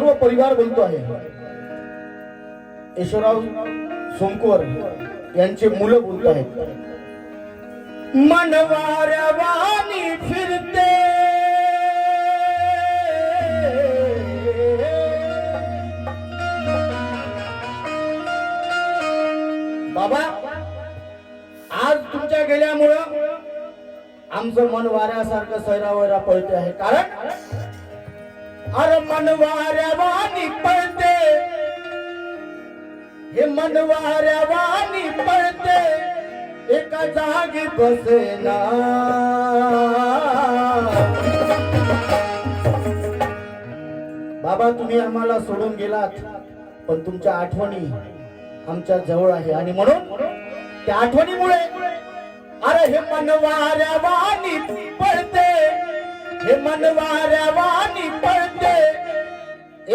सर्व परिवार बोलतो आहे. यशोराव सोमकुवर यांचे मुलं बोलत आहेत. मनवाऱ्या फिरते. बाबा आज तुमच्या गेल्यामुळं आमचं मन वाऱ्यासारखं सैरावैरा पळते आहे. कारण अरे मन वाऱ्या वाणी पळते. हे मन वाऱ्या वाणी पळते. एका जागी बसेना. बाबा तुम्ही आम्हाला सोडून गेलात पण तुमच्या आठवणी आमच्या जवळ आहे. आणि म्हणून त्या आठवणीमुळे अरे हे मन वाऱ्या वाणी पळते. हे मन वाऱ्या वाणी पळते.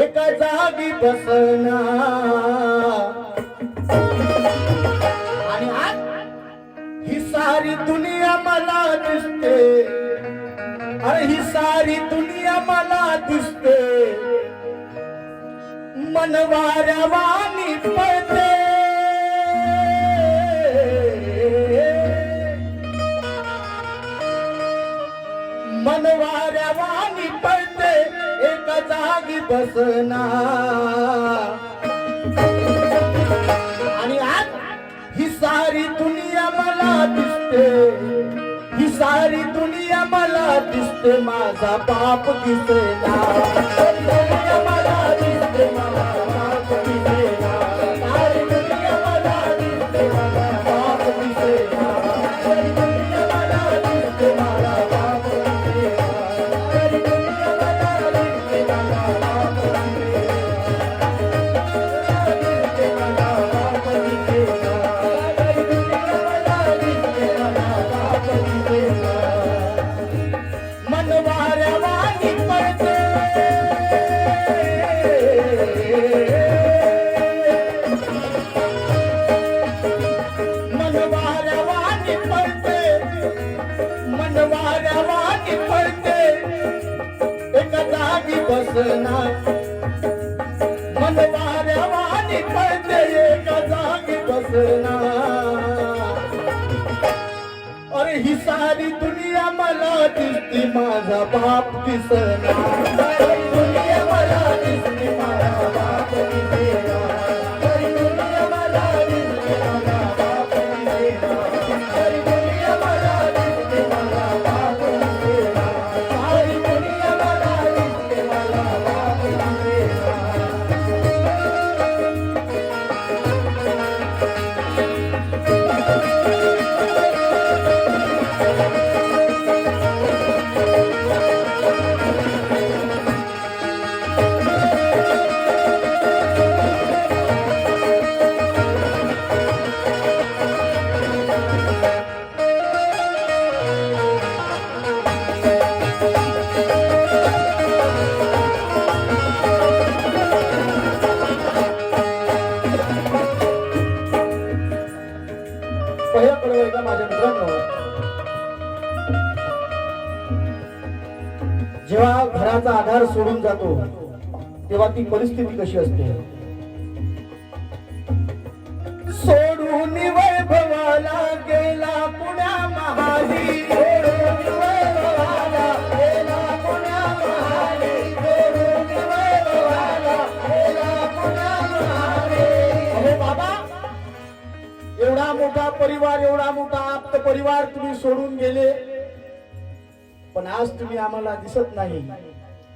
एका जागी बसना आणि आज ही सारी दुनिया मला दिसते. अरे ही सारी दुनिया मला दिसते. मन वाऱ्या वाणी पडते मन बसना आणि आज? ही सारी दुनिया मला दिसते. ही सारी दुनिया मला दिसते. माझा बाप दिसेना सारी दुनिया मला दिसती माझा बाप दिसना सोडून जातो तेव्हा ती परिस्थिती कशी असते? सोडून वैभवाला गेला पुण्या महाली. बाबा एवढा मोठा परिवार एवढा मोठा आप्त परिवार तुम्ही सोडून गेले. पण आज तुम्ही आम्हाला दिसत नाही.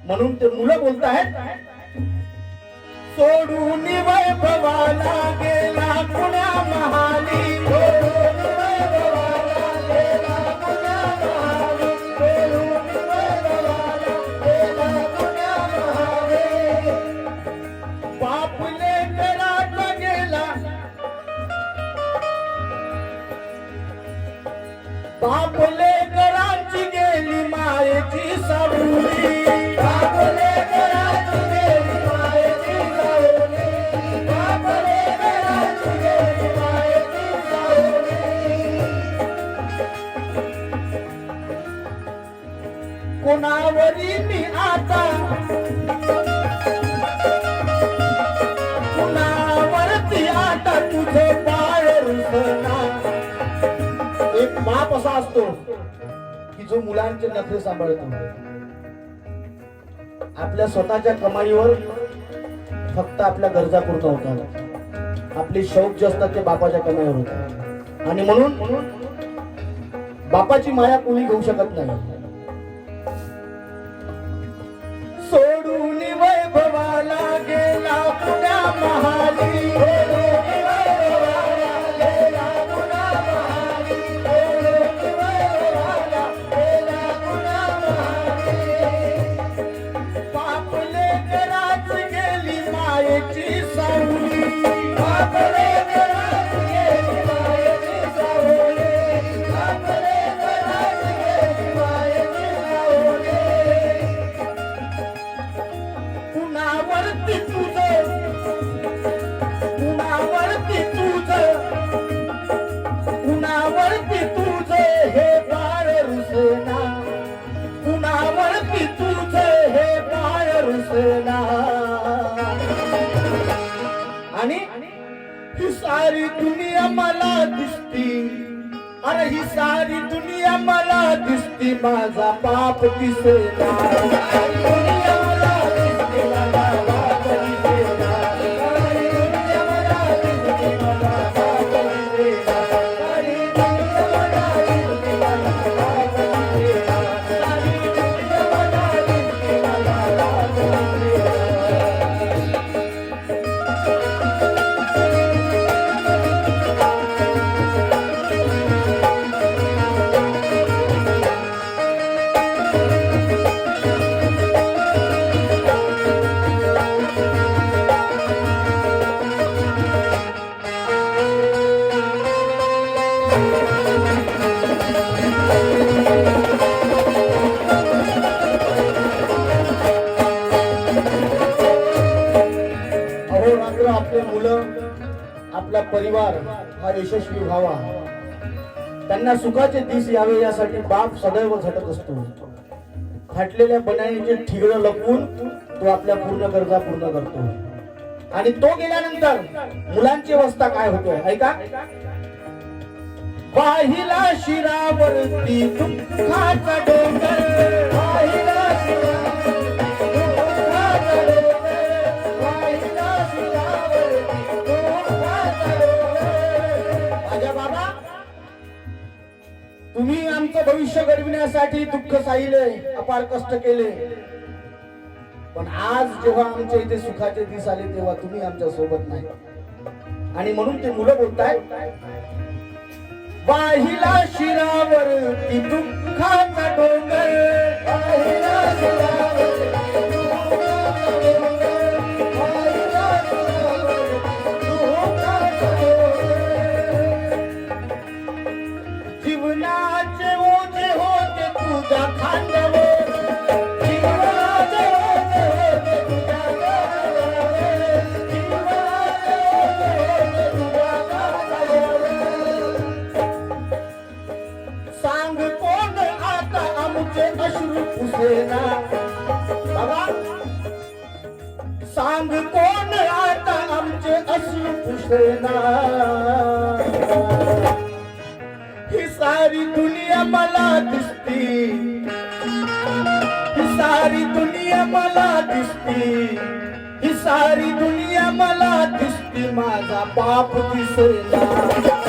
म्हणून ते मुलं बोलत आहेत. सोडून वैभवाला गेला पुण्या महाली. सोडून वैभवाला गेला पुण्या महाली. सोडून वैभवाला गेला पुण्या महाली. बापले गेला. बापले एक बाप असा असतो की जो मुलांचे नखरे सांभाळतो आपल्या स्वतःच्या कमाईवर फक्त आपल्या गरजा पुरता होता आपले शौक जे असतात ते बापाच्या कमाईवर होतात. आणि म्हणून बापाची माया कोणी घेऊ शकत नाही. सारी दुनिया मला दिसती. अरे ही सारी दुनिया मला दिसती. माझा बाप दिसेना. आपला परिवार हा यशस्वी व्हावा. त्यांना सुखाचे दिस यावे यासाठी बाप सदैव झटत असतो. फाटलेल्या बनाईचे ठिगळं लपवून तो आपल्या पूर्ण गरजा पूर्ण करतो. आणि तो गेल्यानंतर मुलांची अवस्था काय होतो? ऐका. पाहिला शिरावरती दुःखाचा डोंगर पाहिला शिरावरती आयुष्य भविष्य घडविण्यासाठी दुःख साहिले अपार कष्ट केले. पण आज जेव्हा आमच्या इथे सुखाचे दिस आले तेव्हा तुम्ही आमच्यासोबत नाही. आणि म्हणून ते मुलं बोलताय वाहिला शिरावर ती दुःखाचा डोंगर. वाहिला शिरावर दुःखाचा सांग कोण आता आमचे अश्रू पुसेना? ही सारी दुनिया मला दिसती. ही सारी दुनिया मला दिसती. ही सारी दुनिया मला दिसती. माझा बाप दिसेना.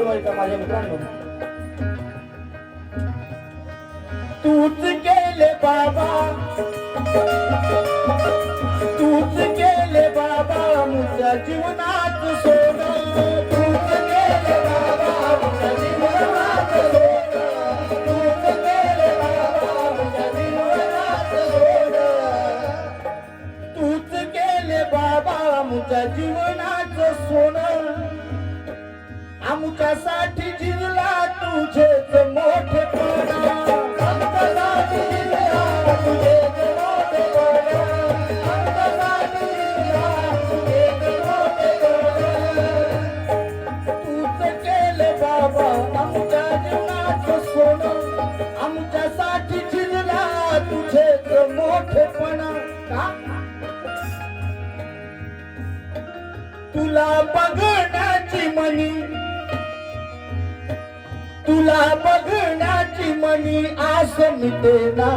बरोबर होय का माझ्या मित्रांनो. तूच केले बाबा. तूच केले बाबा मुझ्या जीवनात सोडा जीवनाचं सोनं जिरला तुझेच तुझे बघण्याची मनी आस मिटेना.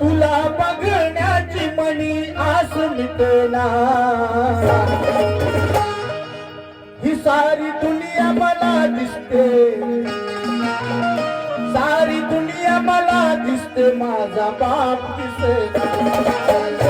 तुला बघण्याची मनी आस मिटेना. ही सारी दुनिया मला दिसते. सारी दुनिया मला दिसते. माझा बाप दिसे